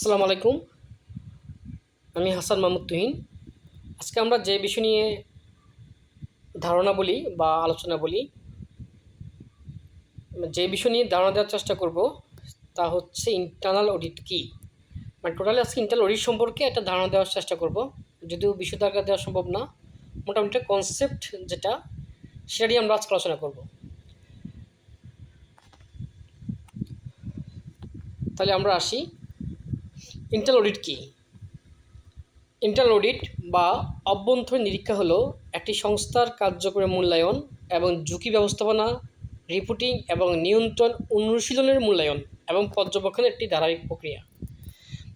আসসালামু আলাইকুম। আমি হাসান মাহমুদ তুহিন। আজকে আমরা যে বিষয় নিয়ে ধারণা বলি বা আলোচনা বলি, যে বিষয় নিয়ে ধারণা দেওয়ার চেষ্টা করব তা হচ্ছে ইন্টারনাল অডিট কি? মানে টোটালি আজকে ইন্টারনাল অডিট সম্পর্কে একটা ধারণা দেওয়ার চেষ্টা করব। যদিও আকার দেওয়া সম্ভব না, মোটামুটি কনসেপ্ট যেটা, সেটা নিয়ে আমরা আজকে আলোচনা করব। তাহলে আমরা আসি। ইন্টারনাল অডিট কি? ইন্টারনাল অডিট বা অভ্যন্তরীণ নিরীক্ষা হলো একটি সংস্থার কার্যক্রমের মূল্যায়ন এবং ঝুঁকি ব্যবস্থাপনা রিপোর্টিং এবং নিয়ন্ত্রণ অনুশীলনের মূল্যায়ন এবং পর্যবেক্ষণের একটি ধারাবাহিক প্রক্রিয়া।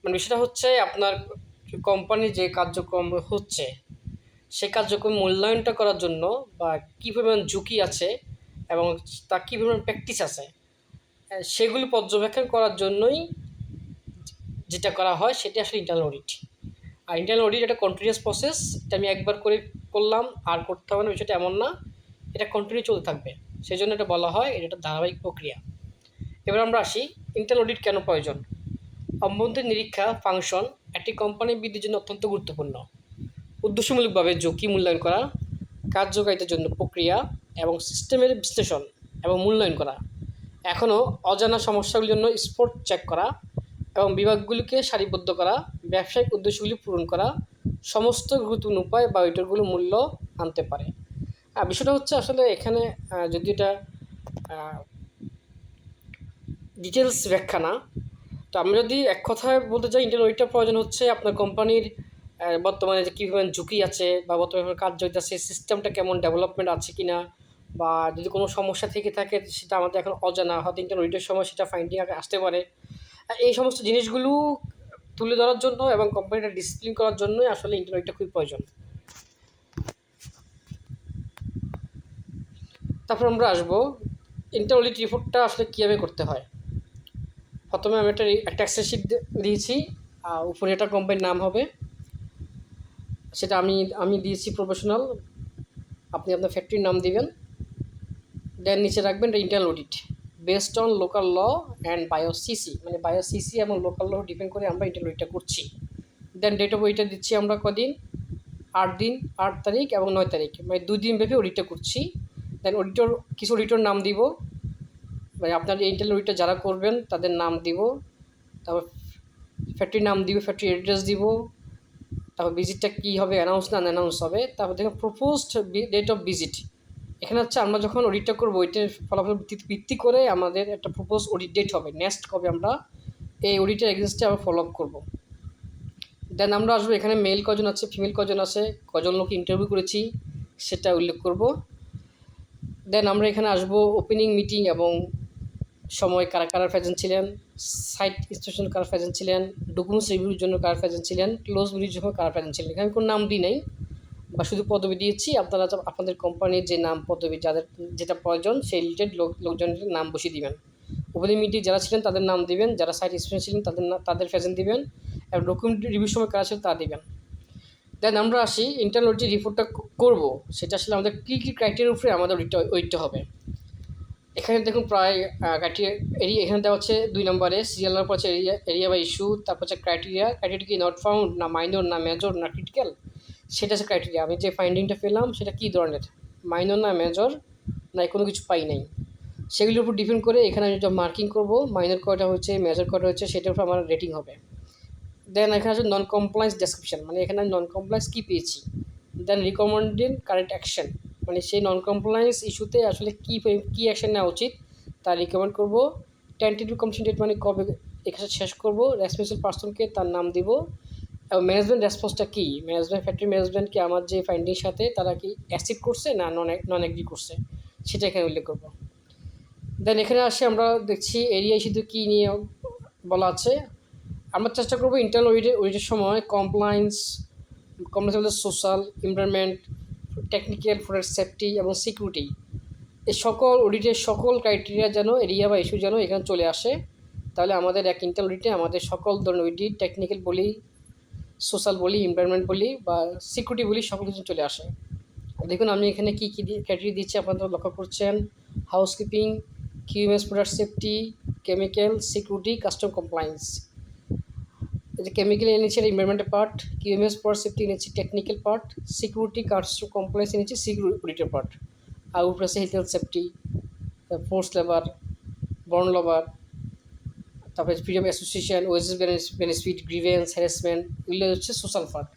মানে বিষয়টা হচ্ছে আপনার কোম্পানির যে কার্যক্রম হচ্ছে সেই কার্যক্রম মূল্যায়নটা করার জন্য বা কী পরিমাণ ঝুঁকি আছে এবং তা কী পরিমাণ প্র্যাকটিস আছে সেগুলি পর্যবেক্ষণ করার জন্যই যেটা করা হয় সেটা আসলে ইন্টারনাল অডিট আর ইন্টারনাল অডিট একটা কন্টিনিউয়াস প্রসেস এটা আমি একবার করে করলাম, আর করতে হবে না, বিষয়টা এমন না, এটা কন্টিনিউ চলতে থাকবে। সেই জন্য এটা বলা হয়, এটা একটা ধারাবাহিক প্রক্রিয়া। এবার আমরা আসি ইন্টারনাল অডিট কেন প্রয়োজন? অভ্যন্তরীণ নিরীক্ষা ফাংশন একটি কোম্পানির বৃদ্ধির জন্য অত্যন্ত গুরুত্বপূর্ণ। উদ্দেশ্যমূলকভাবে ঝুঁকি মূল্যায়ন করা, কার্যকারিতার জন্য প্রক্রিয়া, এবং সিস্টেমের বিশ্লেষণ এবং মূল্যায়ন করা। এখনও অজানা সমস্যাগুলির জন্য স্পট চেক করা এবং বিভাগগুলিকে সারিবদ্ধ করা, ব্যবসায়িক উদ্দেশ্যগুলি পূরণ করা, সমস্ত গুরুত্বপূর্ণ উপায় বা ওইটারগুলো মূল্য আনতে পারে। আর বিষয়টা হচ্ছে আসলে এখানে যদি এটা ডিটেলস ব্যাখ্যা না, তো আমরা যদি এক কথায় বলতে চাই ইন্টারনেট ওইটা প্রয়োজন হচ্ছে আপনার কোম্পানির বর্তমানে যে কী ঝুঁকি আছে বা বর্তমানে কাজ হইতেছে সিস্টেমটা কেমন ডেভেলপমেন্ট আছে কি না বা যদি কোনো সমস্যা থেকে থাকে, সেটা আমাদের এখন অজানা, হয়তো ইন্টারনেট ওইটার সময় সেটা ফাইন্ডিং আগে আসতে পারে। এই সমস্ত জিনিসগুলো তুলে ধরার জন্য এবং কোম্পানিটা ডিসিপ্লিন করার জন্যই আসলে ইন্টারনেটটা খুবই প্রয়োজন। তারপর আমরা আসব ইন্টারনেট রিপোর্টটা আসলে কীভাবে করতে হয়? প্রথমে আমি একটা একটা শিট দিয়েছি উপরে একটা কোম্পানির নাম হবে। সেটা আমি আমি দিয়েছি প্রফেশনাল আপনি আপনার ফ্যাক্টরির নাম দিবেন। দেন নিচে রাখবেন এটা internal audit based on local law and bio CC মানে বায়ো সিসি এবং লোকাল ল ডিপেন্ড করে আমরা ইন্টারনাল অডিটটা করছি। দেন ডেট অফ ওইটা দিচ্ছি আমরা কদিন? আট দিন, আট তারিখ এবং নয় তারিখ। মানে দুই দিন ব্যাপী অডিটটা করছি। দেন অডিটর কিছু অডিটর নাম দিব। মানে আপনার এই ইন্টারনাল অডিটটা যারা করবেন, তাদের নাম দিব। তারপর ফ্যাক্টরির নাম দিব ফ্যাক্টরি অ্যাড্রেস দিব। তারপর ভিজিটটা কী হবে অ্যানাউন্স না অ্যানাউন্স হবে। তারপর দেখুন প্রপোজড ডেট অফ ভিজিট এখানে হচ্ছে আমরা যখন অডিটটা করব, ওইটার ফলাফল ভিত্তি- করে আমাদের একটা প্রপোজ অডিট ডেট হবে। নেক্সট কবে আমরা এই অডিটের এগেনস্টে আবার ফলো আপ করব। দেন আমরা আসব, এখানে মেল কজন আছে ফিমেল কজন আছে, কজন লোক ইন্টারভিউ করেছি, সেটা উল্লেখ করব। দেন আমরা এখানে আসব ওপেনিং মিটিং এবং সময় কারা কারা প্রেজেন্ট ছিলেন সাইট ইনস্ট্রাকশন কারা প্রেজেন্ট ছিলেন ডকুমেন্টস রিভিউর জন্য কারা প্রেজেন্ট ছিলেন ক্লোজ রিভিউর জন্য কারা প্রেজেন্ট ছিলেন। এখানে কোনো নাম দিই নাই। বা শুধু পদবি দিয়েছি, আপনারা আপনাদের কোম্পানির যে নাম, পদবি, যাদের যেটা প্রয়োজন, সেই রিলেটেড লোক, লোকজনের নাম বসিয়ে দিবেন। ওপেনিং মিটিং যারা ছিলেন, তাদের নাম দিবেন, যারা সাইট ইনস্ট্রাকশন ছিলেন, তাদের তাদের প্রেজেন্ট দিবেন, এবং ডকুমেন্ট রিভিউর সময় কারা ছিল তা দিবেন। দেন আমরা আসি ইন্টারনাল যে রিপোর্টটা করব। সেটা আসলে আমাদের কী কী ক্রাইটেরিয়ার উপরে আমাদের ওইটা হবে। এখানে দেখুন প্রায় ক্রাইটেরিয়া এরিয়া এখানে দেওয়া হচ্ছে দুই নম্বরে সিরিয়াল নাম্বার হচ্ছে এরিয়া এরিয়া বা ইস্যু তারপর হচ্ছে ক্রাইটেরিয়া ক্রাইটেরিয়া কি নট ফাউন্ড না মাইনর না মেজর না ক্রিটিক্যাল সেটা হচ্ছে ক্রাইটেরিয়া আমি যে ফাইন্ডিংটা পেলাম, সেটা কী ধরনের? মাইনর না মেজর না কোনো কিছু পাই নাই। সেগুলোর উপর ডিপেন্ড করে এখানে আমি যেটা মার্কিং করব। মাইনর কয়টা হচ্ছে মেজর কয়টা হচ্ছে, সেটার উপর আমার রেটিং হবে। দেন এখানে আছে নন কমপ্লায়েন্স ডেসক্রিপশন মানে এখানে আমি নন কমপ্লায়েন্স কী পেয়েছি? দেন রিকমেন্ডেড কারেন্ট অ্যাকশন মানে সেই নন কমপ্লায়েন্স ইস্যুতে আসলে কী কী অ্যাকশন নেওয়া উচিত, তা রিকমেন্ড করব। টেন্টেটিভ কমপ্লিশন ডেট মানে কবে এখানে শেষ করব। রেসপন্সিবল পার্সনকে তার নাম দিব। ম্যানেজমেন্ট রেসপন্সটা কী? ম্যানেজমেন্ট ফ্যাক্টরি ম্যানেজমেন্ট কি আমার যে ফাইন্ডিংয়ের সাথে তারা কি অ্যাসিড করছে না নন নন এগ্রি করছে? সেটা এখানে উল্লেখ করব। দেন এখানে আসে আমরা দেখছি এরিয়া শুধু কী নিয়ে বলা আছে। আমরা চেষ্টা করব ইন্টারনাল অডিটের অডিটের সময় compliance compliance social environment technical food safety এবং সিকিউরিটি এই সকল অডিটের সকল ক্রাইটেরিয়া যেন এরিয়া বা ইস্যু যেন এখানে চলে আসে। তাহলে আমাদের এক ইন্টারনাল অডিটে আমাদের সকল ধরনের অডিট টেকনিক্যাল বলি সোশ্যাল বলি এনভায়রনমেন্ট বলি বা সিকিউরিটি বলি সকল কিছু চলে আসে। দেখুন, আমি এখানে কী কী ক্রাইটেরিয়া দিচ্ছি, আপনারা লক্ষ্য করছেন। Housekeeping QMS product safety chemical security custom compliance যে কেমিক্যাল এনেছি, এটা এনভায়রনমেন্টের পার্ট কিউএমএস প্রোডাক্ট সেফটি এনেছি technical part security cards to complex এনেছি সিকিউরিটির পার্ট আর উপরে আছে health safety force labour born labour তারপরে freedom association wages benefit grievance harassment এগুলো হচ্ছে সোশ্যাল ফান্ড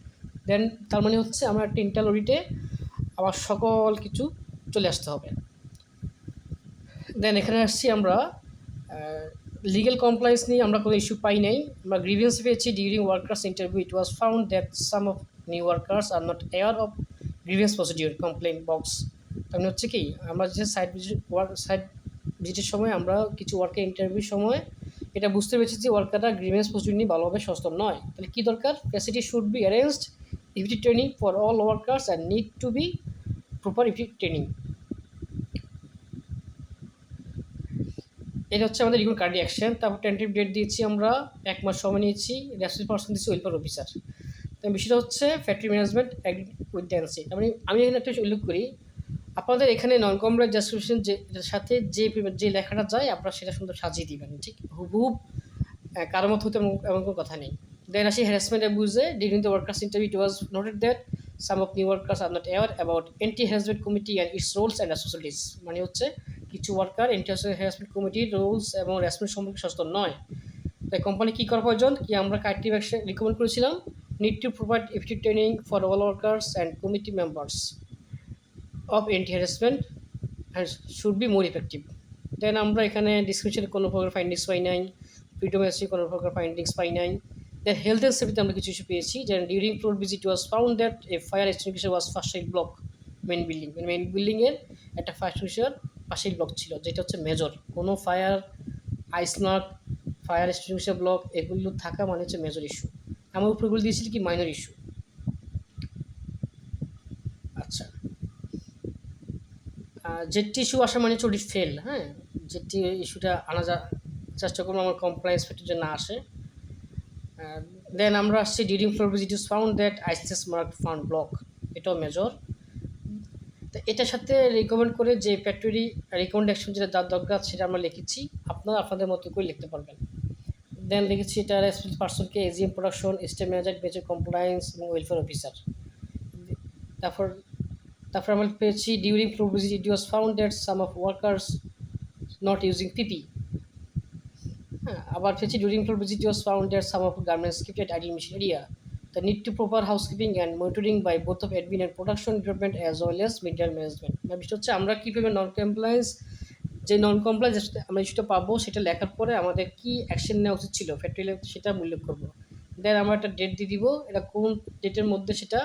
দেন তার মানে হচ্ছে আমার একটা ইন্টার অডিটে আমার সকল কিছু চলে আসতে হবে। দেন এখানে আসছি আমরা লিগেল কমপ্লায়েন্স নিয়ে আমরা কোনো ইস্যু পাই নাই। আমরা গ্রিভিয়েন্স পেয়েছি during workers interview it was found that some of new workers are not aware of grievance procedure complain box তার মানে হচ্ছে কি, আমরা যে সাইড ভিজিট ওয়ার্ক সাইড ভিজিটের সময় আমরা কিছু ওয়ার্কের ইন্টারভিউর সময় এটা বুঝতে পেরেছি যে ওয়ার্কাররা গ্রিভিয়েন্স প্রসিডিউর নিয়ে ভালোভাবে সচেতন নয়। তাহলে কী দরকার? Facility should be arranged EFT training for all workers and need to be proper EFT training এটা হচ্ছে আমাদের রিগুল কার্ডি অ্যাকশন তারপর টেন্টিভ ডেট দিয়েছি আমরা, এক মাস সময় নিয়েছি। রেসপন্স পার্সন দিয়েছি ওয়েলফেয়ার অফিসার তো বিষয়টা হচ্ছে ফ্যাক্টরি ম্যানেজমেন্ট উইথ ড্যান্সি মানে আমি এখানে একটা উল্লেখ করি আপনাদের এখানে নন কমপ্লেক্স ডেসক্রিপশন যে সাথে যে যে লেখাটা যায়, আপনারা সেটা সুন্দর সাজিয়ে দিবেন, ঠিক? হুবহুব কারও মতো হতে এমন- কোনো কথা নেই। দেন আসি harassment অ্যাবুজে during the workers interview it was noted that some of new workers are not aware about anti harassment committee and its roles and responsibilities মানে হচ্ছে, কিছু ওয়ার্কার এন্টি হ্যারাসমেন্ট কমিটির রুলস এবং রেসপন্স সম্পর্কে সচেতন নয়। তাই কোম্পানি কী করা প্রয়োজন? কি আমরা কার্টিভ অ্যাকশন রিকমেন্ড করেছিলাম। Need to provide FT training for all workers and committee members of anti harassment and should be more effective then আমরা এখানে ডিসক্রিপশনে কোনো প্রকার ফাইন্ডিংস পাই নাই পিডোমেসি কোনো প্রকার ফাইন্ডিংস পাই নাই। দেন হেলথ অ্যান্ড সেফটিতে আমরা কিছু ইস্যু পেয়েছি যেন during floor visit was found that a fire extinguisher was first aid block main building মানে মেন বিল্ডিংয়ের একটা ফায়ার এক্সটিংগুইশার পাশেই ব্লক ছিল, যেটা হচ্ছে মেজর কোনো ফায়ার আইসনাক ফায়ার এক্সটিংগুইশার ব্লক এগুলো থাকা মানে হচ্ছে মেজর ইস্যু আমার উপরগুলো দিয়েছিল কি মাইনর ইস্যু জেটটি ইস্যু আসা মানে ওটি ফেল হ্যাঁ? জেটটি ইস্যুটা আনা যা চেষ্টা করব আমার কমপ্লায়েন্স ফ্যাক্টর না আসে। দেন আমরা আসছি during floor visit is found that ICS mark found block এটাও মেজর তো এটার সাথে রিকমেন্ড করে যে ফ্যাক্টরি রিকমেন্ডেশন যেটা যার দরকার সেটা আমরা লিখেছি। আপনারা আপনাদের মতো করে লিখতে পারবেন। দেন লিখেছি এটা রেসপন্স পার্সনকে এজিএম প্রোডাকশন স্টেট ম্যানেজার বেচে কমপ্লায়েন্স এবং ওয়েলফেয়ার অফিসার তারপর তারপর আমরা পেয়েছি during floor visit it was found that some of workers not using PP হ্যাঁ আবার পেয়েছি during floor visit was found that some of garments kept at ideal mission area the need to proper housekeeping and monitoring by both of admin and production department as well as middle management. মানে বিষয় হচ্ছে আমরা কীভাবে নন compliance যে নন compliance আমরা ইস্যুটা পাবো, সেটা লেখার পরে আমাদের কি অ্যাকশন নেওয়া উচিত ছিল ফ্যাক্টরি সেটা উল্লেখ করব। দেন আমরা একটা ডেট দিয়ে দিব, এটা কোন ডেটের মধ্যে সেটা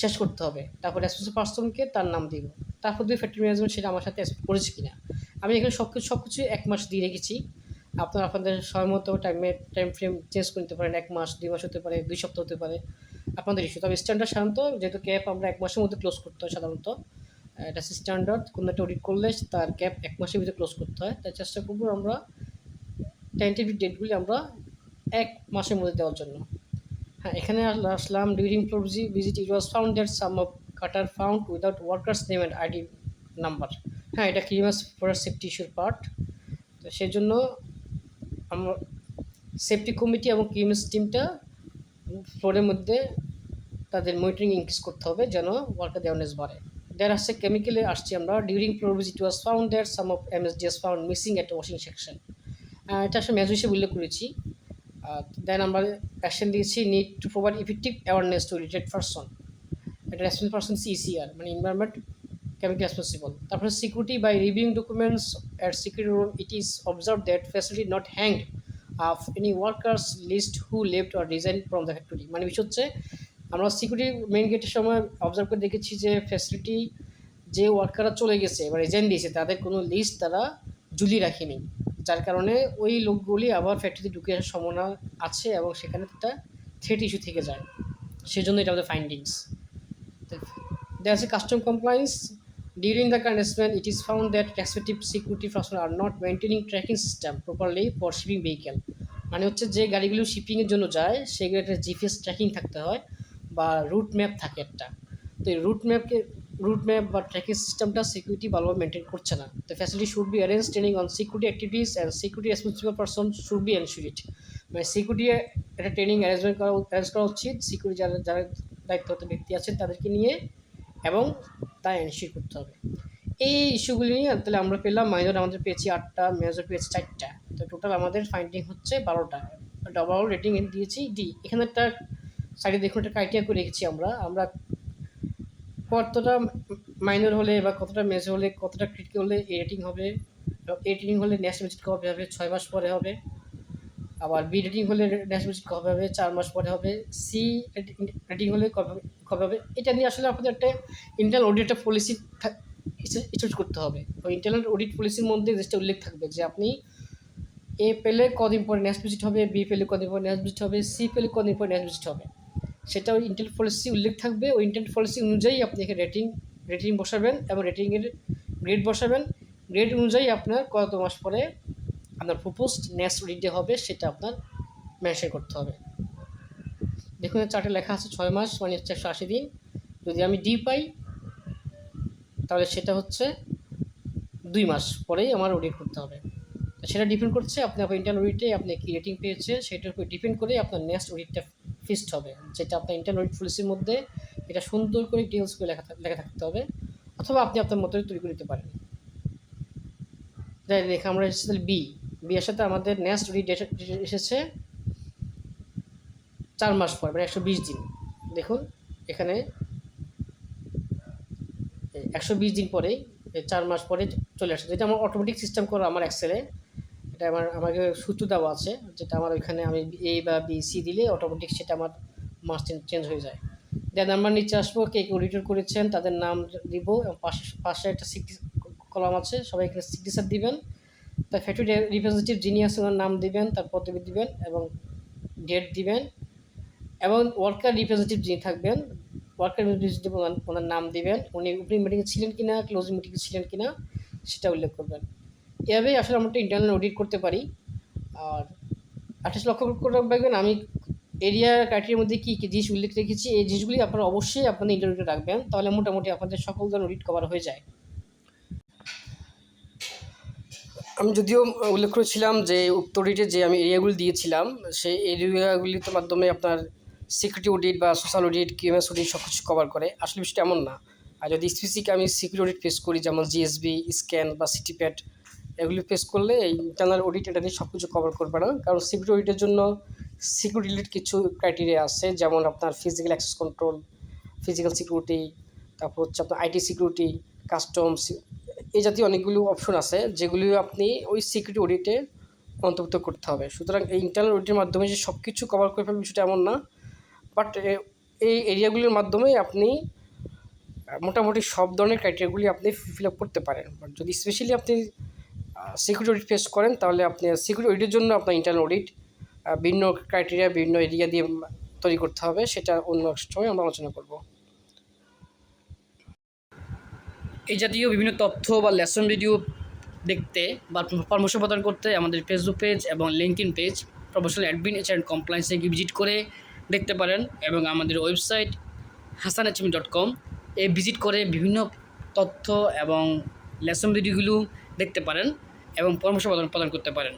শেষ করতে হবে। তারপর রেসপন্সিবল পার্সনকে তার নাম দিব। তারপর দিয়ে ফ্যাক্টরি ম্যানেজমেন্ট সেটা আমার সাথে অ্যাকসেপ্ট করেছে কিনা। আমি এখানে সব কিছু সব কিছু এক মাস দিয়ে রেখেছি। আপনারা আপনাদের সময় মতো টাইমে টাইম ফ্রেম চেঞ্জ করে নিতে পারেন। এক মাস, দুই মাস হতে পারে, দুই সপ্তাহ হতে পারে। আপনাদের ইস্যু তবে স্ট্যান্ডার্ড সাধারণত যেহেতু ক্যাপ আমরা এক মাসের মধ্যে ক্লোজ করতে হয় সাধারণত, এটা স্ট্যান্ডার্ড কোনো একটা অডিট করলে তার ক্যাপ এক মাসের ভিতরে ক্লোজ করতে হয়। তাই চেষ্টা করব আমরা টেন্টেটিভ ডেটগুলি আমরা এক মাসের মধ্যে দেওয়ার জন্য। এখানে আস- আসলাম during floor visit it was found that some of cutter found without workers name and ID number হ্যাঁ এটা ক্রিমাস ফর সেফটি ইস্যুর পার্ট। তো সেই জন্য আমরা সেফটি কমিটি এবং কিউএমএস টিমটা ফ্লোরের মধ্যে তাদের মনিটরিং ইনক্রিজ করতে হবে যেন ওয়ার্কার অ্যাওয়ারনেস বাড়ে। দেন আসছে কেমিক্যালে আসছি আমরা। During floor visit was found that some of MSDS found missing at washing section এটা আসলে মেজর হিসেবে উল্লেখ করেছি। দেন আমরা অ্যাকশন দিয়েছি need to provide effective awareness to related person এটা রেসপন্স পারসন ইসিআর মানে এনভায়রনমেন্ট কেমিক্যাল রেসপন্সিবল তারপরে security by reviewing documents at security room it is observe that facility not hanged of any workers list who left or resign from the factory মানে বিষয় হচ্ছে, আমরা security main গেটের সময় observe করে দেখেছি যে ফ্যাসিলিটি যে ওয়ার্কাররা চলে গেছে বা রিজাইন দিয়েছে, তাদের কোনো লিস্ট তারা ঝুলিয়ে রাখেনি। যার কারণে ওই লোকগুলি আবার ফ্যাক্টরিতে ঢুকে আসার সম্ভাবনা আছে এবং সেখানে একটা থ্রেট ইস্যু থেকে যায়। সেই জন্য এটা আমাদের ফাইন্ডিংস দে আছে custom compliance during the consignment it is found that respective security person are not maintaining tracking system properly for shipping vehicle মানে হচ্ছে যে গাড়িগুলো শিপিংয়ের জন্য যায় সেগুলো একটা জিপিএস ট্র্যাকিং থাকতে হয় বা রুট ম্যাপ থাকে একটা। তো এই রুট ম্যাপকে রুট ম্যাপ বা ট্র্যাকিং সিস্টেমটা সিকিউরিটি ভালোভাবে মেনটেন করছে না। তো facility should be arrange training on security activities and security responsible person should be ensured মানে সিকিউরিটি একটা ট্রেনিং অ্যারেঞ্জমেন্ট করা অ্যারেঞ্জ করা উচিত। সিকিউরিটি যারা যারা দায়িত্বরত ব্যক্তি আছেন তাদেরকে নিয়ে এবং তা এনশিওর করতে হবে। এই ইস্যুগুলি নিয়ে তাহলে আমরা পেলাম মাইনর আমাদের পেয়েছি আটটা মেজর পেয়েছি চারটা। তো টোটাল আমাদের ফাইন্ডিং হচ্ছে বারোটা। ডবল রেটিং দিয়েছি ডি এখানে একটা সাইডে দেখুন, একটা ক্রাইটেরিয়া করে রেখেছি আমরা। আমরা কতটা মাইনর হলে বা কতটা মেজর হলে, কতটা ক্রিটিক্যাল হলে এ রেটিং হবে এ রেটিং হলে নেক্সট ভিজিট কবে হবে, ছয় মাস পরে হবে, আবার বি রেটিং হলে নেক্সট ভিজিট কবে হবে, চার মাস পরে হবে সি রেটিং হলে কবে কবে হবে, এটা নিয়ে আসলে আপনাদের একটা ইন্টারনাল অডিট পলিসি ইস্যুজ করতে হবে। ওই ইন্টারনাল অডিট পলিসির মধ্যে যেটা উল্লেখ থাকবে যে আপনি এ পেলে কদিন পরে নেক্সট ভিজিট হবে বি পেলে কদিন পরে নেক্সট ভিজিট হবে সি পেলে কদিন পরে নেক্সট ভিজিট হবে। সেটা ওই ইন্টারনেট পলিসি উল্লেখ থাকবে। ওই ইন্টারনেট পলিসি অনুযায়ী আপনি এখানে রেটিং রেটিং বসাবেন এবং রেটিংয়ের গ্রেড বসাবেন। গ্রেড অনুযায়ী আপনার কত মাস পরে আপনার প্রপোজড নেক্সট রিডে হবে সেটা আপনার মেনশন করতে হবে। দেখুন চার্টে লেখা আছে ছয় মাস মানে হচ্ছে একশো আশি দিন। যদি আমি ডি পাই, তাহলে সেটা হচ্ছে দুই মাস পরেই আমার অডিট করতে হবে। সেটা ডিপেন্ড করছে, আপনি আপনার ইন্টারনাল অডিটে আপনি কী রেটিং পেয়েছে, সেটার উপর ডিপেন্ড করে আপনার নেক্সট অডিটটা ফিক্সড হবে, যেটা আপনার ইন্টারনাল অডিট পলিসির মধ্যে এটা সুন্দর করে ডিটেলস করে লেখা লেখা থাকতে হবে, অথবা আপনি আপনার মতো তৈরি করে নিতে পারেন। লেখা আমরা এসেছি তাহলে বি বি সাথে আমাদের নেক্সট অডিট এসেছে চার মাস পর মানে একশো বিশ দিন। দেখুন, এখানে একশো বিশ দিন পরেই চার মাস পরে চলে আসে। যেটা আমার অটোমেটিক সিস্টেম করা আমার এক্সেলে এটা আমার, আমাকে সূত্র দেওয়া আছে যেটা আমার ওইখানে আমি এ বা বি সি দিলে অটোমেটিক সেটা আমার মাস চেঞ্জ হয়ে যায়। দেন আমার নিচে আসব, কে কে অডিটর করেছেন, তাদের নাম দিব এবং পাশে পাশে একটা কলাম আছে, সবাই এখানে সিগনেচার দিবেন। তার ফ্যাক্টরি রিপ্রেজেন্টেটিভ যিনি আছেন, ওনার নাম দিবেন, তার পদবি দিবেন, এবং ডেট দিবেন। এবং ওয়ার্কার রিপ্রেজেন্টেটিভ যিনি থাকবেন ওয়ার্কার রিপ্রেজেন্টেটিভ ওনার নাম দিবেন। উনি ওপেনিং মিটিংয়ে ছিলেন কিনা ক্লোজিং মিটিংয়ে ছিলেন কিনা, সেটা উল্লেখ করবেন। এভাবেই আসলে আমরা ইন্টারনাল অডিট করতে পারি। আর আঠাশ লক্ষ করে রাখবেন আমি এরিয়া ক্রাইটেরিয়ার মধ্যে কী কী জিনিস উল্লেখ রেখেছি, এই জিনিসগুলি আপনারা অবশ্যই আপনাদের ইন্টারভিউতে রাখবেন। তাহলে মোটামুটি আপনাদের সকল ধরনের অডিট কভার হয়ে যায়। আমি যদিও উল্লেখ করেছিলাম যে, উক্ত অডিটে যে আমি এরিয়াগুলি দিয়েছিলাম, সেই এরিয়াগুলির মাধ্যমে আপনার সিকিউরিটি অডিট বা সোশ্যাল অডিট কিউএমএস অডিট সব কিছু কভার করে। আসলে বিষয়টা এমন না। আর যদি স্পেসিফিক আমি সিকিউরিটি অডিট ফেস করি, যেমন জিএসবি স্ক্যান বা সিটিপ্যাড এগুলি ফেস করলে এই ইন্টারনাল অডিট এটা নিয়ে সব কিছু কভার করবে না। কারণ সিকিউরিটি অডিটের জন্য সিকিউরিটি রিলেটেড কিছু ক্রাইটেরিয়া আছে, যেমন আপনার physical access control physical security তারপর হচ্ছে আপনার আইটি সিকিউরিটি কাস্টমস এই জাতীয় অনেকগুলো অপশন আছে যেগুলি আপনি ওই সিকিউরিটি অডিটে অন্তর্ভুক্ত করতে হবে। সুতরাং এই ইন্টারনাল অডিটের মাধ্যমে যে সব কিছু কভার করে ফেলবে বিষয়টা এমন না বাট এই এরিয়াগুলির মাধ্যমে আপনি, মোটামুটি সব ধরনের ক্রাইটেরিয়াগুলি আপনি ফিল আপ করতে পারেন। বাট যদি স্পেশালি আপনি সিকিউরিটি অডিট ফেস করেন, তাহলে আপনি সিকিউরিটি অডিটের জন্য আপনার ইন্টারনাল অডিট ভিন্ন ক্রাইটেরিয়া বিভিন্ন এরিয়া দিয়ে তৈরি করতে হবে, সেটা অন্য সময় আমরা আলোচনা করব। এই জাতীয় বিভিন্ন তথ্য বা লেসন ভিডিও দেখতে বা পরামর্শ প্রদান করতে আমাদের ফেসবুক পেজ এবং LinkedIn page professional admin H and কমপ্লায়েন্সে গিয়ে ভিজিট করে দেখতে পারেন এবং আমাদের ওয়েবসাইট হাসান এইচমি ডট কম এ ভিজিট করে বিভিন্ন তথ্য এবং লেসন ভিডিওগুলো দেখতে পারেন। এবং পরামর্শ প্রদান প্রদান করতে পারেন।